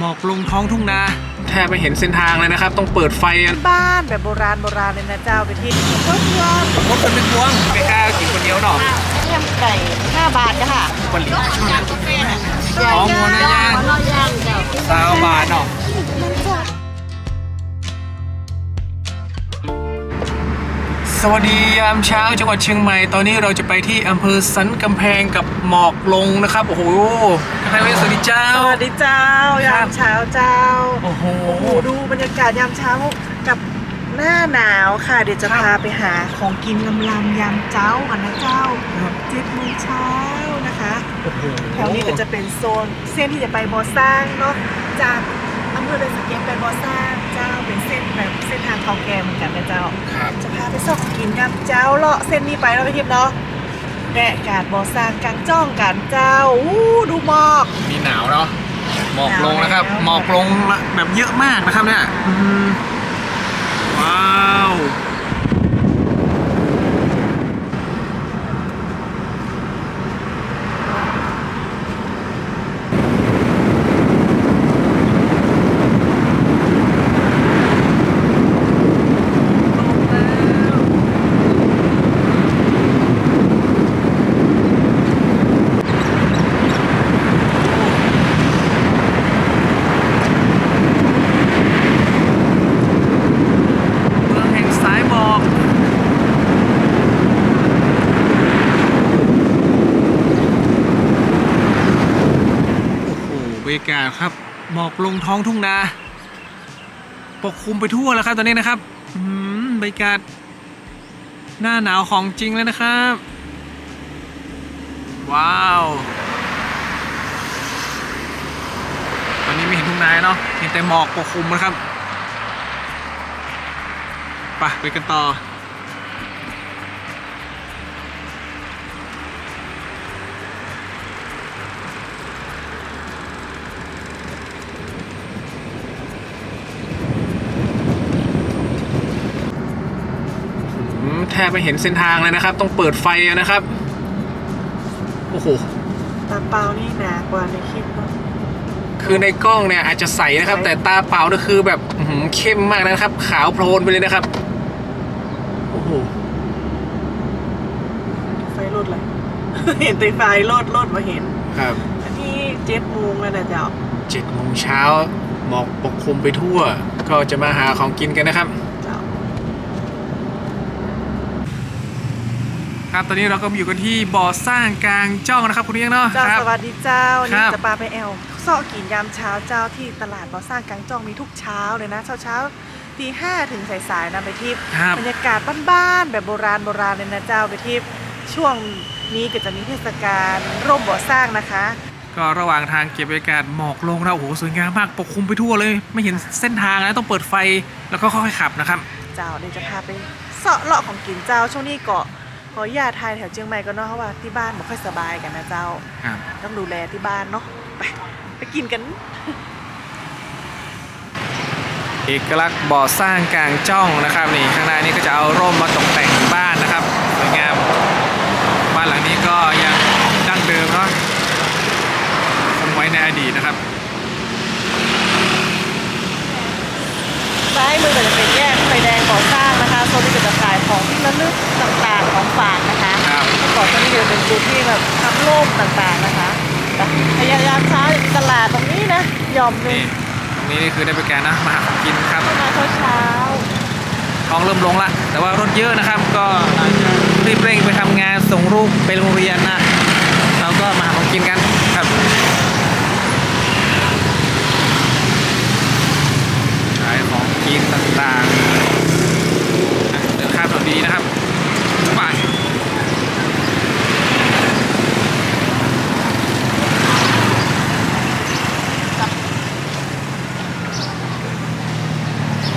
หมอกลงท้องทุ่งนา แทบไม่เห็นเส้นทางเลยนะครับ ต้องเปิดไฟกันบ้านแบบโบราณโบราณเลยนะเจ้าไปที่เพื่อนเพื่อนรถเป็นเป็นพวงไม่กล้ากินคนเดียวหรอกยำไก่ 5 บาทจ้ะค่ะปลีช่วงนั้นอ๋องัวหน้าย่างน้อยย่างเจ้าสาวบาทเนาะ สวัสดียามเช้าจังหวัดเชียงใหม่ ตอนนี้เราจะไปที่อำเภอสันกำแพงกับหมอกลงนะครับ โอ้โหกำแพงเพชรสวัสดีเจ้า สวัสดีเจ้า ยามเช้าเจ้า โอ้โห โอ้โหดูบรรยากาศยามเช้ากับหน้าหนาวค่ะ เดี๋ยวจะครับพาไปหาของกินลำลำๆยามเจ้ากันนะเจ้าครับเจ็ดโมงเช้านะคะโอ้โหแถวนี้ก็จะเป็นโซนเส้นที่จะไปบอสร้างเนาะจาก อำเภอเดนสะเก็ตไปบอสร้างเจ้าเป็นเส้นแบบเส้นทางเขาแก่เหมือนกันนะเจ้า ครับจะพาไปส่องกินกับเจ้าเลาะเส้นนี้ไปแล้วไปทิพย์เนาะแดะกาดบอสร้างกลางจ้องกันเจ้าอู้ดูหมอก มีหนาวเนาะหมอกลงนะครับหนาวแล้วหมอกลงแบบเยอะมากนะครับเนี่ยอืมว้าวเมืองแห่งสายหมอกโอ้โหบ รรยากาศครับหมอกลงท้องทุ่งนาปกคลุมไปทั่วแล้วครับตอนนี้นะครับอืมบรรยากาศหน้าหนาวของจริงเลยนะครับ ว้าว ตอนนี้ไม่เห็นทุ่งนาเนาะเห็นแต่หมอกปกคลุมนะครับไปไปกันต่อ บไม่เห็นเส้นทางเลยนะครับ ต้องเปิดไฟอะนะครับ โอ้โหตาเปล่านี่หนากว่าในคลิปเนาะคือในกล้องเนี่ยอาจจะใสนะครับ แต่ตาเปล่าเนี่ยคือแบบอื้อหือเข้มมากนะครับ ขาวโพลนไปเลยนะครับ โอ้โหไฟรถเลยเห็นแต่ไฟรถรถมาเห็นครับอันนี้เจ็ดโมงแล้วนะเจ้าเจ็ดโมงเช้าหมอกปกคลุมไปทั่ว ก็จะมาหาของกินกันนะครับ เจ้า ครับตอนนี้เราก็อยู่กันที่บ่อสร้างกลางจ้องนะครับคุณเลี้ยงเนาะเจ้าครัสวัสดีเจ้าครันี่บจะปาไปแอลซอกกินยามเช้าเจ้าที่ตลาดบ่อสร้างกลางจองมีทุกเช้าเลยนะเช้าเช้าๆตีห้าถึงสายๆนะไปทิพย์ครับบรรยากาศบ้านๆแบบโบราณโบราณเลยนะเจ้าไปทิพย์ช่วงนี้ก็จะมีเทศกาลร่มบ่อสร้างนะคะ ก็ระหว่างทางเก็บบรรยากาศหมอกลงนะโอ้โหสวยงามมากปกคลุมไปทั่วเลย ไม่เห็นเส้นทางนะต้องเปิดไฟแล้วก็ค่อยๆขับนะครับ เจ้าเดี๋ยวจะพาไปเสาะเลาะของกินเจ้าช่วงนี้เกาะ ขออย่าตทายแถวเชียงใหม่ก็เนาะเพราะว่าที่บ้านไม่ค่อยสบายกันนะเจ้า ครับ ต้องดูแลที่บ้านเนาะไปไปกินกัน เอกลักษณ์บ่อสร้างกลางจ้องนะครับนี่ข้างหน้านี้ก็จะเอาร่มมาตกแต่งบ้านนะครับสวยงามบ้านหลังนี้ก็ยังดั้งเดิมเนาะคงไว้ในอดีตนะครับ ซ้ายมือก็จะเป็นแยกไฟแดงก่อสร้างนะคะโซนนี้ก็จะขายของที่ระลึกต่างๆของฝากนะคะครับ ก่อนตอนนี้ก็จะเป็นจุดที่แบบทำร่มต่างๆนะคะแต่พยายามเช้าจะมีตลาดตรงนี้นะยอมหนึนี่งตรงนี้นี่คือได้ไปแกนนะมาหาของกินครับเข้ามาเช้าท้องเริ่มลงละแต่ว่ารถเยอะนะครับ ก็อาจจะรีบเร่งไปทำงานส่งลูกไปโรงเรียนนะเราก็มาหาของกินกันครับขายของกินต่างๆอะเดินข้ามถนนดีนะครับไป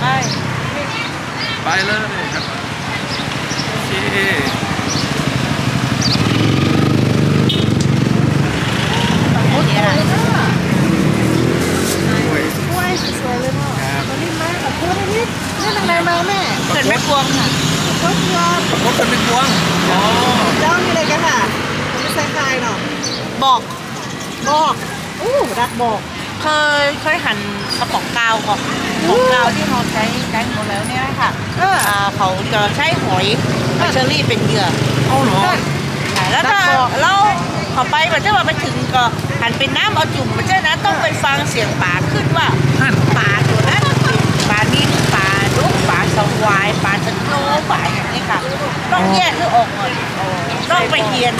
ๆไปไปเลยครับโอเค โอเคนะ โอ้ย กล้วยสวยๆเลยพ่อ ครับ ตอนนี้มาขอบคุณนะพี่นี่ทางไหน มาแม่เกิดไม่พวงค่ะก็เพื่อนรถเป็นเป็นพวงอ๋อเจ้ามีอะไรกันค่ะไม่ใส่คายเนาะบอกบอกอู้ดักบอกเคยเคยหั่นกระป๋องกาวก่อนกระป๋องกาวที่เราใช้ใช้หมดแล้วเนี่ยค่ะเอออ่าเขาจะใช้หอยหอยเชอรี่เป็นเหยื่อเอาเหรอใช่แล้วถ้าเราพอไปมันจะว่าไปถึงก็หันเป็นน้ำเอาจุ่มมันจะนะต้องไปฟังเสียงป่าขึ้นว่านั่นป่าตัวนั้นป่านิ่มป่าดุกป่า สวายป่าสโนว์ป่าอย่างนี้ค่ะ ต้องแยกให้ออกหน่อยต้องไปเรียน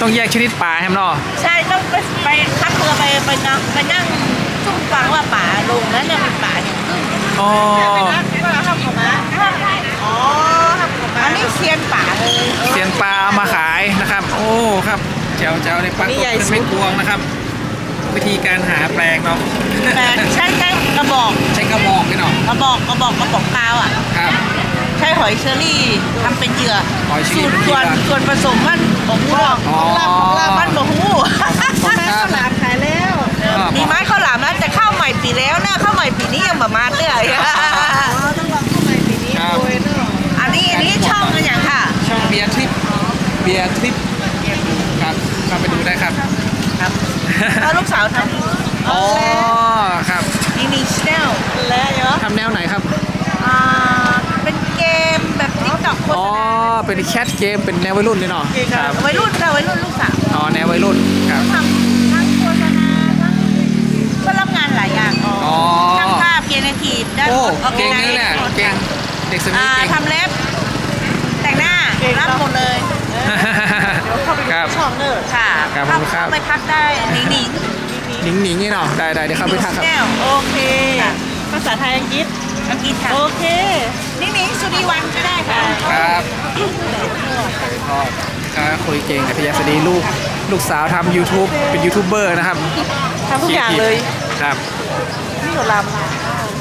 ต้องแยกชนิดปลาแฮมเนาะใช่ต้องไปไปทักเรือไปไปนั่งไปนั่งซุ่มฟังว่าป่าลงนั้นเนี่ยเป็นป่าอย่างขึ้นอ๋อทำของมาอ๋อทำกับอันนี้เซียนป่าเลยเสียนปลาเอามาขายนะครับ โอ้ครับเจ้าเจ้าในปลานี่กใหญ่เป็นสุด ไม่กวงนะครับ วิธีการหาแปลงเนาะแต่ใช้ใช้กระบอกใช้กระบอกนี่เนาะกระบอกกระบอกกระบอกกาวอะ ครับ ใช้หอยเชอรี่ทำเป็นเหยื่อหอยเชอรี่สูตรเป็นเหยื่ส่วอนส่วนผสมมันบอกหูหรอกอ๋อลาบลาบมันบอกหูพ่อแม่ข้าวหลามขายแล้วมีไม้ข้าวหลามแล้วแต่ข้าวใหม่ปีแล้วนะข้าวใหม่ปีนี้ยังแบบมาเตื้อยอ๋อ ต้องลองเข้าไปปีนี้โดยเนาะอันนี้อันนี้ช่องกันอย่างค่ะ ช่องเบียร์ทริปเบียร์ทริปครับเข้าไปดูได้ครับ ครับแล้วลูกสาวทำอ๋อครับนี่นี่ชแนลแล้วเนาะทำแนวไหนครับอ่าเป็นเกมแบบติ๊กต็อกโฆษอ๋อณาเป็นแคทเกมเป็นแนววัยรุ่นนี่เนาะครับวัยรุ่นค่ะวัยรุ่นลูกสาวอ๋อแนววัยรุ่นครับทำทั้งโฆษณาทั้งก็รับงานหลายอย่างอ๋อช่างภาพเกียรติทีฟด้านโอ้ออเก่งนี่แหละเก่งเด็กสมัอ่ายเก่งทำเล็บแต่งหน้ารับหมดเลย ครับช่องเนอะค่ะครับผมครับ เข้าไปทักได้หนิงหนิงหนิงหนิงนี่เนาะได้ได้เดี๋ยวเข้าไปทักครับแก้วโอเคภาษาไทยอังกฤษอังกฤษค่ะโอเคหนิงหนิงสุริวันก็ได้ค่ะครับก็ก็คุยเก่งกับพิยาสดีลูกลูกสาวทำ YouTube เป็นยูทูบเบอร์นะครับทำทุกอย่างเลยครับนี่หนูล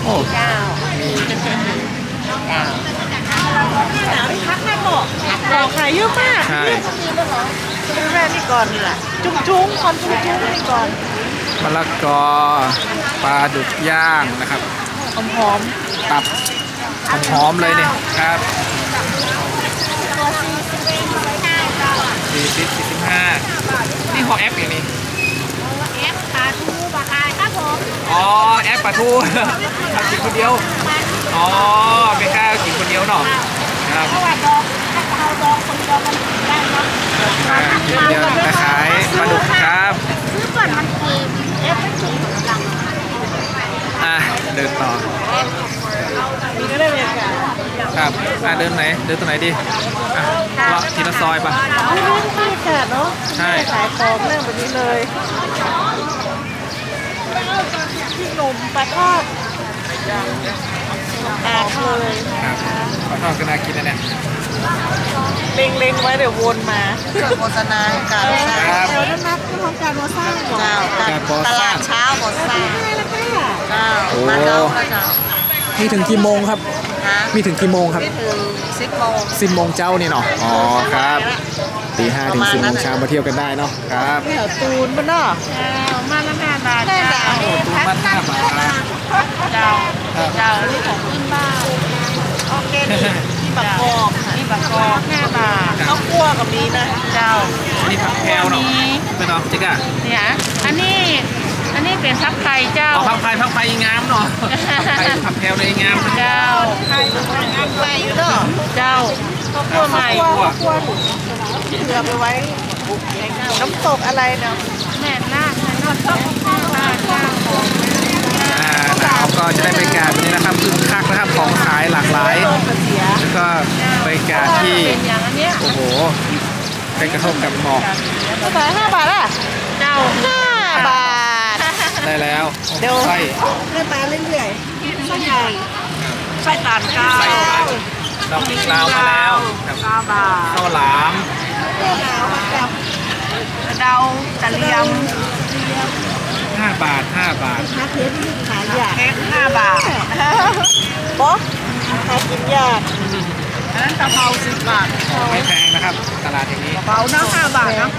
โอ้เจ้ามีเจ้าำหนาวที่พักแม่บอกบอกขายเยอะมากใช่ ซื้อแม่นี่ก่อนนี่แหละจุ้งจุ้งคอนจุ้งจุ้งนี่ก่อนมะละกอปลาดุกย่างนะครับหอมหอมตับหอมๆเลยเนี่ยครับสี่สิบสี่สิบห้านี่หอแอปอย่างนี้แอปปลาทูปลาคายครับผมอ๋อแอปปลาทูทำกินคนเดียวอ๋อเป็นข้าวกินคนเดียวเนาะ ครับเพราะว่าดองถ้าเอาดองคนเดียวมันได้เนาะอ่าเดียวจะขายปลาดุกครับ ซื้อก่อนมันคือเอฟไม่ถึงหลังอะเดินต่อ มีก็ได้บรรยากาศครับ อะเดินไหน เดินตรงไหนดี อะเลาะทีละซอยปะนี่นี่บรรยากาศเนาะใช่ ขายของนั่งแบบนี้เลยพี่นมปลาทอด อกเลยครับขอทอดก็น่ากินนะเนี่ยเล็งเล็งๆไว้เดี๋ยววนมาเครื่องโฆษณาการสร้างครับเดี๋ยวนั้นนัดที่ทำการมาสร้างก่อนเจ้าการก่อสร้างตลาดเช้าก่อสร้างใช่แล้วค่ะเจ้าโอ้มาเจ้ามาเจ้ามีถึงกี่โมงครับฮะมีถึงกี่โมงครับนี่ถึงสิบโมงสิบโมงเจ้านี่เนาะ อ๋อครับตีห้าถึงสิบโมงเช้ามาเที่ยวกันได้เนาะ ครับแถวตูนมันเนาะมาละห้าบาทเจ้าโอ้ตูมันห้าบาทเจ้าครับเจ้านี่ของขึ้นบ้านโอเคนี่นี่บักกอกนี่บักกอกห้าบาทข้าวคั่วกับนี้นะเจ้านี่ผักแพรวเนาะเป็นเนาะจิ๊กอะเนี่ยอันนี้อันนี้เป็นซับไข่เจ้าเอาผักไผ่ผักไผ่งามเนาะผักไผ่ผักแพรวเลยงามเจ้าไข่งานไปอยู่เนาะเจ้าข้าวคั่วใหม่ข้าวคั่วข้าวคั่วเรือไปไว้น้ำตกอะไรเนาะแม่นาคนอนต้องข้าวราดเจ้าอ่า หนาวก็จะได้บรรยากาศแบบนี้นะครับคึกคักนะครับของขายหลากหลายโลกกระเสียแล้วก็บรรยากาศที่เป็นอย่างอันเนี้ยโอ้โหไปกระทบกับหมอกเท่าไหร่ห้าบาทอะเจ้าห้าบาท ได้แล้วเดี๋ยวไส้เลื่อนมาเรื่อยๆสักใหญ่ไส้ตาลเจ้าไส้มันดอกพริกลาวมาแล้วครับเก้าบาทข้าวหลามเรื่องหนาวมากับเดาตะเลียม 5บาท5บาทนักเรียนที่ขายยากเค้กห้าบาทป๊อกขายกินยากอันนั้นกะเพราสิบบาทไม่แพงนะครับ ตลาดแห่งนี้เบาเนาะห้าบาทเนาะ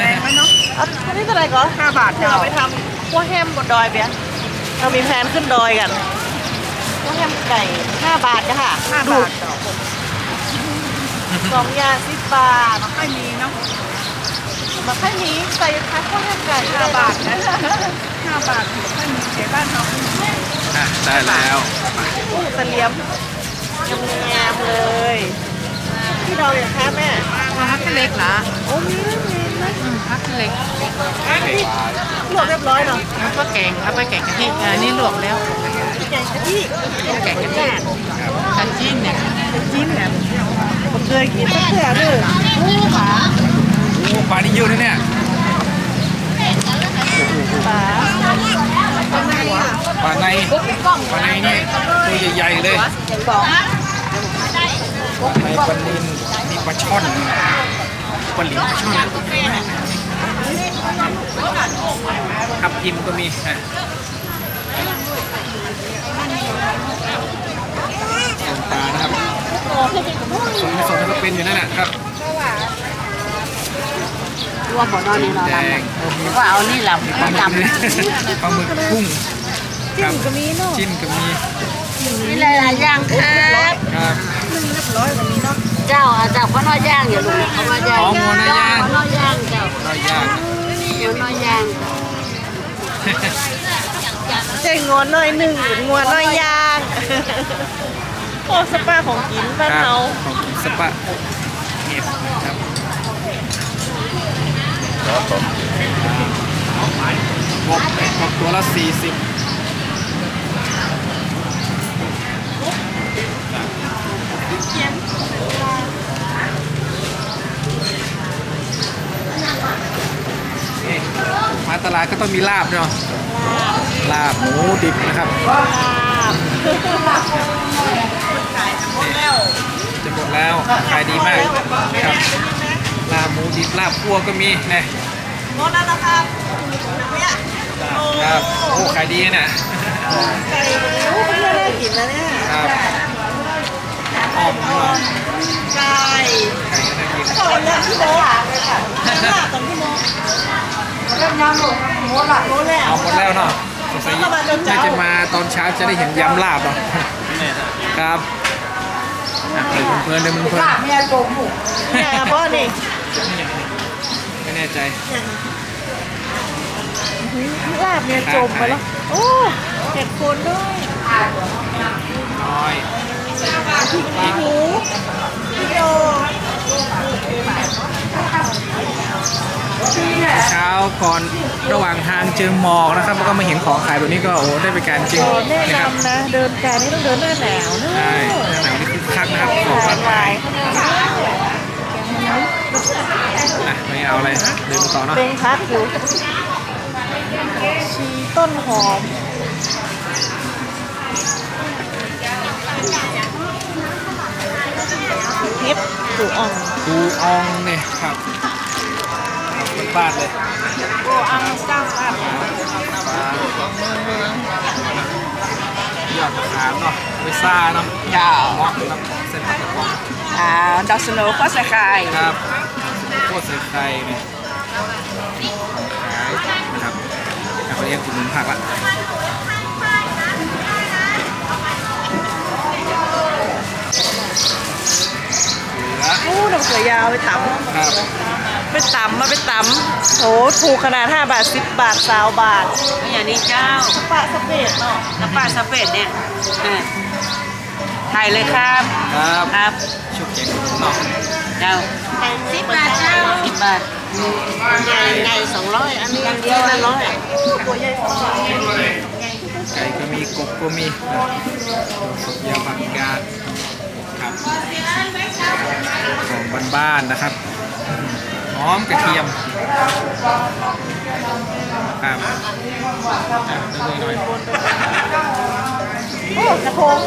แรงไหมเนาะอะอันนี้เท่าไหร่ก่อนห้าบาทเดี๋ยวเจ้าเราไปทำขั้วแฮมบนดอยเบียร์เรามีแพลนขึ้นดอยกันขั้วแฮมไก่ห้าบาทจ้ะค่ะห้าดูบาทเจ้าสองอย่างสิบบาทไม่มีเนาะ มาแค่นี้ใส่พักก็ห้าไก่ห้าบาทนะห้าบาทแค่นี้เสียบ้านเราอะได้แล้วโอ้ตะเลียมงามๆเลยพี่เราอย่างคะแม่พักเล็กนะโอ้มีเรื่องนี้นะพักเล็กพี่ลวกเรียบร้อยเนาะแล้วก็แกงเอาไปแกงกะทิอันนี้ลวกแล้วแกงกะทิแกงกะทิกะจิ้นเนี่ยจิ้มแบบผมเคยกินสักเถื่อด้วยโอ้ขาโอ้ปลานี่เยอะนะเนี่ยปลาปลาในปลาในนี่ตัวใหญ่ๆเลยสองในปลานินมีปลาช่อนปลาหลิวปลาช่อนทับทิมก็มีอะต้มปลานะครับส่วนผสมก็เป็นอยู่นั่นแหละครับ วมหมดนอนนี่เราแดลงโอ้มีว่าเอานี่ลำปลาหลมึกปลาหมึกกุ้งคจิ้รับมก็มีเนาะจิ้มก็มีำนี่หลายๆอย่างครับ ครับนึ่งเรียบร้อยแบบนี้เนาะเจ้าอาเจ้าข้าวน้อยย่างอย่าลุงข้าวน้อยย่างอ๋องัวน้อยย่างข้าวน้อยย่างเจ้าน้อยย่างข้าวน้อยย่างใช่งวนน้อยหนึ่งหรืองวนน้อยย่างโอ้สปาของกินบ้านครับเราของกินสปะเห็ดนะครับ กบกบตัวละสี่สิบมาตลาดก็ต้องมีลาบเนาะลาบหมูดิบนะครับจะหมดแล้วขายดีมากครับลาบหมูดิบลาบคั่วก็มีนะงดแล้วนะครับเนี่ยครับโอ้ขายดีนะไก่โอ้ไม่น่ากินนะเนี่ยครับหอมหอมไก่ไก่ก็น่ากินขอเรื่องที่โมเลยค่ะหน้าตอนที่โมเริ่มย่างลงหมดละโมแล้วเอาหมดแล้วเนาะสงสัยน่าจะมาตอนเช้าจะได้เห็นยำลาบเนาะครับอะไปเพลินๆเลยมันเพลินลาบเมียโกงหมูเนี่ยเพราะนี่ ไม่แน่ใจ ลาบเนี่ยจมไปแล้ว โอ้เห็ดโคนด้วยน้อยพริกหมูพริกโยเช้าก่อนระหว่างทางเจอหมอกนะครับแล้วก็มาเห็นของขายแบบนี้ก็โอ้ได้เป็นการจริงขอแนะนะครับนำนะ เดินไกลนี่ต้องเดินหน้าหนาวเนอะใช่หน้าหนาวนี่คึกคักนะครับของหบ้านไทลายย อะไม่เอาอะไรเดินต่อเนาะเป็นพักอยู่ชีต้นหอมเฮ็ดปูอ่องปูอองเนี่ยครับบ้านๆเลยปูอ่องเจ้าอัดยอดมะขามเนาะไปซ่าเนาะเจ้าเหมาะกับเส้นผัดกระป๋องอ่าดอกสโนว์ก็ใส่ไข่ครับ โคตรใส่ไข่เนี่ยขายนะครับอะวันนี้อุดหนุนผักละเหลืออู้น้ำเขือยาวไปตำครับไปตำมาไปตำโหถูกขนาด 5 บาท 10 บาท20บาทอย่างนี้เจ้าปลาสเปดเนาะกระป๋าสเปดเนี่ยอ่าถ่ายเลยครับ ครับ ครับ ชุบแกงเนาะเจ้าสิบบาทเจ้าสิบบาทใหญ่ใหญ่สองร้อยอันนี้เดียวละร้อยตัวใหญ่สองร้อยไก่ก็มีกบก็มีนะสดยาบังกาดครับของบ้านๆนะครับหอมกระเทียมครับอะเรื่อยๆหน่อยโอ้กระทง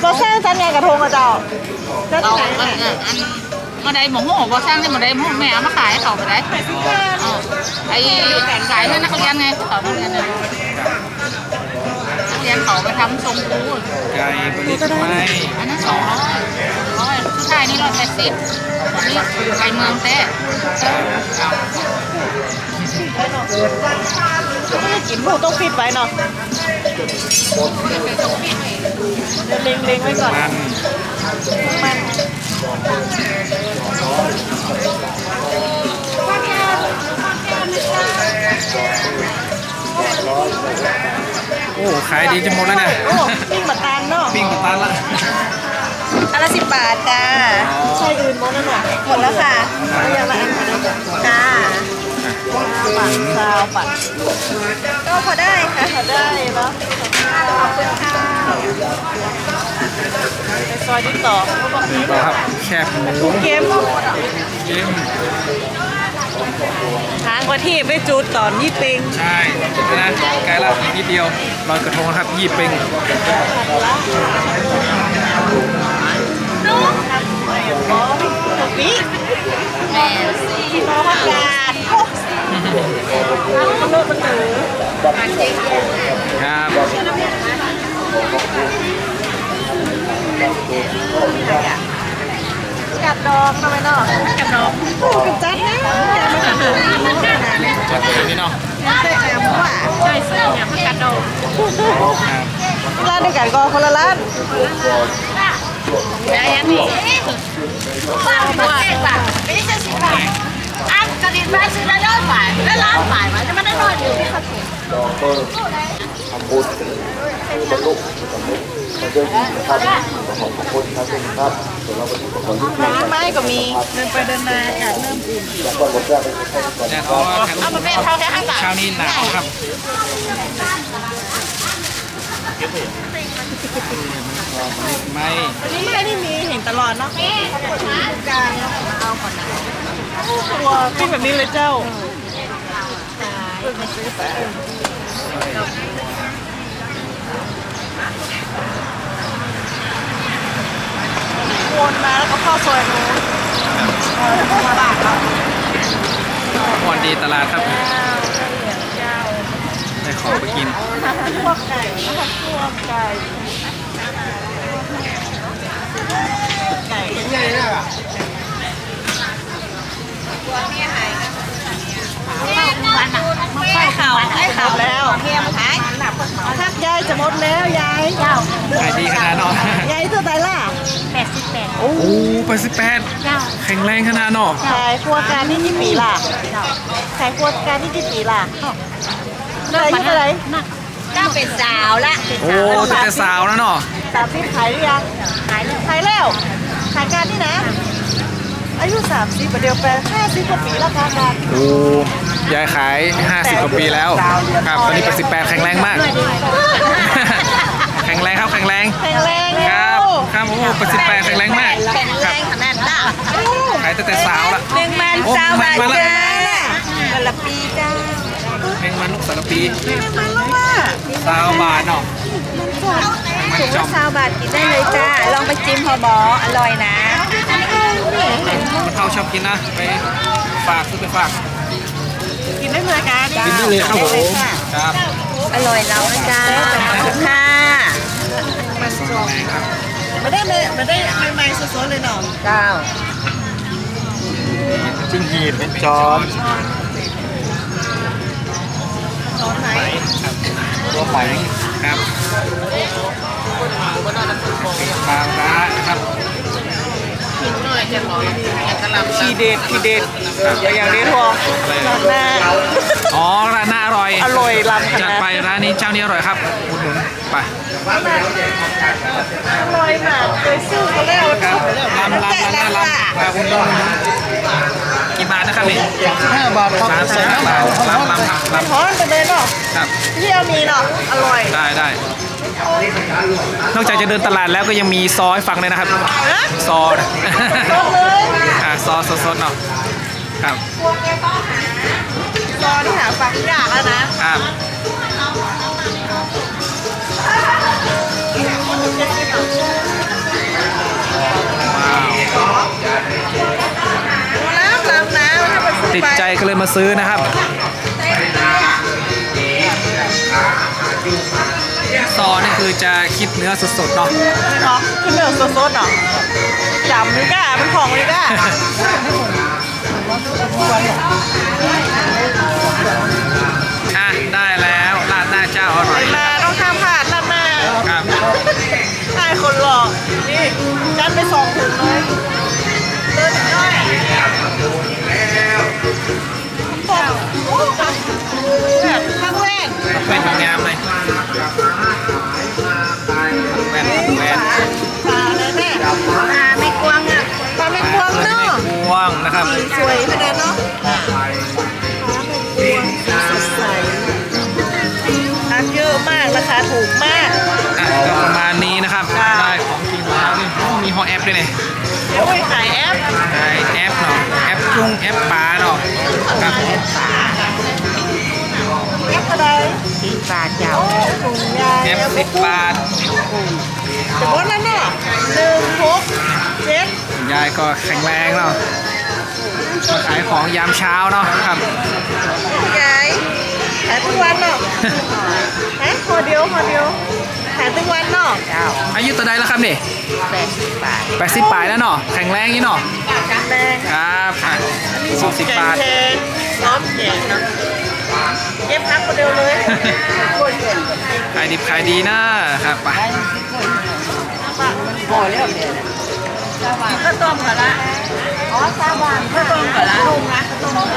เราสร้างจันไงกระทงอะเจ้าจันเราไหนอันเนี่ยอันมาได้หมูหัวบ่สร้างได้มาได้หมูแม่เอามาขายให้เขาไปได้แปดสิบบาทอ๋อไอ้ขายให้นักเรียนไงเขานักเรียนน่ะนักเรียนเขาไปทำทรงกูไก่บริษไม้อันนั้นสองร้อยร้อยสุดท้ายนี่ร้อยแปดสิบนี่ไก่เมืองแท้ ไม่กินหมูต้องฟิตไว้เนาะเดี๋ยวเล็งๆไว้ก่อนมันมันโอ้ขายดีจนหมดแล้วเนี่ยโอ้ปิ้งบักตางเนาะปิ้งกับตันละอันละสิบบาทจ้าใช่อื่นหมดแล้วเนาะหมดแล้วค่ะเอาอย่างละอันค่ะเนาะ ปักซาวปักก็พอได้ค่ะมาได้เนาะขอบคุณค่ะไปซอยที่ต่อนี่ก็ครับแคบหมูเกมเกมทางประทีปไปจูดตอนยี่ปิง ใช่นะใกลละอีกนิดเดียวลอยกระทงนะครับยี่เป็งปีแม่สิพอพักกา ครับกับดองทำไมเนาะกับดองโอ้กับจัดนะอย่ามาถือจัดไปนี่เนาะใส่แอมว่าใช่สิเนี่ยมันกระโดดครับร้านเดียวกันก็คนละร้านแล้วยังนี่บ้านมาแค่บาทไม่ใช่สิบบาทอันกระดิ่งแม่ซื้อได้ร้อยบาทแล้วล้านบาทมันจะไม่ได้นอนอยู่ที่เขาถูก ทำบุญบรรลุสำเร็จมาด้วยดีนะครับขอขอบคุณครับคุณครับเดี๋ยวเราไปดูกันก่อนที่ร้านไม้ก็มีเดินไปเดินมาอากาศเริ่มอุ่นแล้วก็บทแรกเป็นคนให้ก่อนแต่เขาถ่ายรูเอามาเป็นเท่าแค่ห้าบาทเช้านี้หนาวครับไม่อันนี้ไม่นี่มีเห็นตลอดเนาะกลารเอาก่อนนะตัวปิ้งแบบนี้เลยเจ้า วนมาแล้วก็เข้าซอยนู้นมาบาทครับอ่อนดีตลาดครับได้ของไปกินพวกไก่นะคะพวกไก่ไก่ใหญ่เลยอะวันอะมั นไปเขาให้ขับแล้วเมียมาขายทักยายจะหมดแล้วยายเจ้าขายดีขนาดนาะยายเท่าไหร่ล่ะแปดสิบแปดโอ้ไปดสิบแปดเจ้าแข็งแรงขนาดนาะขายครัวการนี่กี่ปีล่ะขายครัวการนี่กี่ปีล่ะเท่าไหร่เท่าไหร่ก็เป็นสาวละโอ้ตั้งแต่สาวแล้วเนาะสามสิบขายหรือยังขายเลยขายแล้วขายการนี่นะอายุสามสิบเดียวแปลห้าสิบกว่าปีแล้วค่ะการโอ้ ยายขาย 50กว่าปีแล้ว ครับ ตอนนี้เป็น18แข็งแรงมาก แข็งแรงครับ แข็งแรง แข็งแรงคแล้รับวครับ โอ้เป็น18แข็งแรงมาก แข็งคแรรับงขนาดนั้นขายตั้งแต่สาวละหนึ่งมันโอ้สาวบาทมันมาแล้วจ้ากะละปีจ้าแมงมันลูกสารปีมันแล้วว่าสาวบาทเนาะมันถุงจอละมสาวบาทกินได้เลยจ้า ลองไปจิ้มพอหมออร่อยนะมันเท่าชอบกินนะ ไปฝากซื้อไปฝาก กินได้เลยการกินได้เลยครับผมครับอร่อยแล้วนะจ้าขอบคุณค่ะแรงครับไม่ได้เลยไม่ได้ใหม่ๆสดๆเลยเนาะเจ้าจิ้งหีดเป็นจอนช้อนไหนครับตัวใหม่ครับปลาร้านะครับ ทีเด็ดทีเด็ดอย่างอย่างนี้พอร้านหน้าอ๋อร้านหน้าอร่อยอร่อยล้ำขจัดนาดไปร้านนี้เจ้านี้อร่อยครับอุดหนุนไปอร่อยมากเคยซื้อมาแล้วครับลำลำลำหน้าลำไปอุดหนุนกี่บาทนะครับนี่5บาทครับสามสิบห้าบาทลำลำครับลร้อนไปเลยเนาะำครับที่เอามีเนาะอร่อยได้ได้น อกจากจะเดินตลาดแล้วก็ยังมีซอให้ฟังเลยนะครับฮะซอนะสดเลยอ่าซอสดๆเนาะครับรอที่หาฟังยากแล้วนะครับน้ำล้ำน้ำถ้าไปซื้อติดไปใจก็เลยมาซื้อนะครับ ซอนี่คือจะคิดเนื้อสดๆเนาะเนาะขึ้นเรื่องสดๆเนาะจำนี่ก้าเป็นของนี่ก้าอะได้แล้วราดหน้าเจ้าอร่อยมาต้องข้ามพลาดล้านหน้าครับใช่คนหล่อนี่จัดไปสองถุงเลยเดินหน่อยโอ้ค่ะแบบข้างแรกแว่นงามเลย ด้วยเนี่ยโอ้ยขายแอปได้แอปเนาะแอปจุ้งแอปปลาเนาะครับแอปอะไรสีปลาเจ้าถุงยาแอปสิบบาทแต่ว่านั่นน่ะหนึ่งหกเจ็ดคุณยายก็แข็งแรงเนาะมาขายของยามเช้าเนาะครับยายขายทุกวันเนาะฮะพอเดียวพอเดียวขายทุกวันเนาะเจ้าอายุตัวใดแล้วครับนี่แปดสิบบาทแปดสิบปลายแล้วเนาะแข็งแรงนี่เนาะแข็งแรงครับอะหกสิบบาทแข็งๆร้อนแข็งเนาะเก็บพักคนเดียวเลยขายดิบขายดีนะครับไปพอแล้วเนี่ยข้าวต้มกันละอ๋อสามวันข้าวต้มกับละลุงนะข้าวต้ม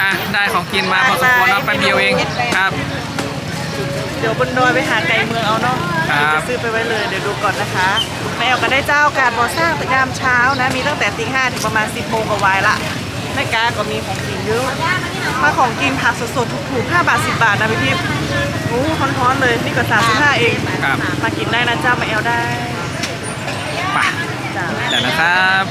อะได้ของกินมาพอสมควรแล้วแป๊บเดียวเองครับ ดี๋ยวบนดอยไปหาไก่เมืองเอาเนาะครับ จะซื้อไปไว้เลยเดี๋ยวดูก่อนนะคะแม่เอาก็ได้เจ้าการบ่อสร้างแต่ยามเช้านะ มีตั้งแต่ตีห้าถึงประมาณ10โมงก็วายละแม่กาก็มีของกินเยอะมาของกินผักสดๆถูกๆ5บาท10บาทนะพี่ทิพย์โอ้ร้อนๆเลยนี่ก็35เองครับ มากินได้นะเจ้ามาแอลได้ ไปจ้าเดี๋ยวนะครับ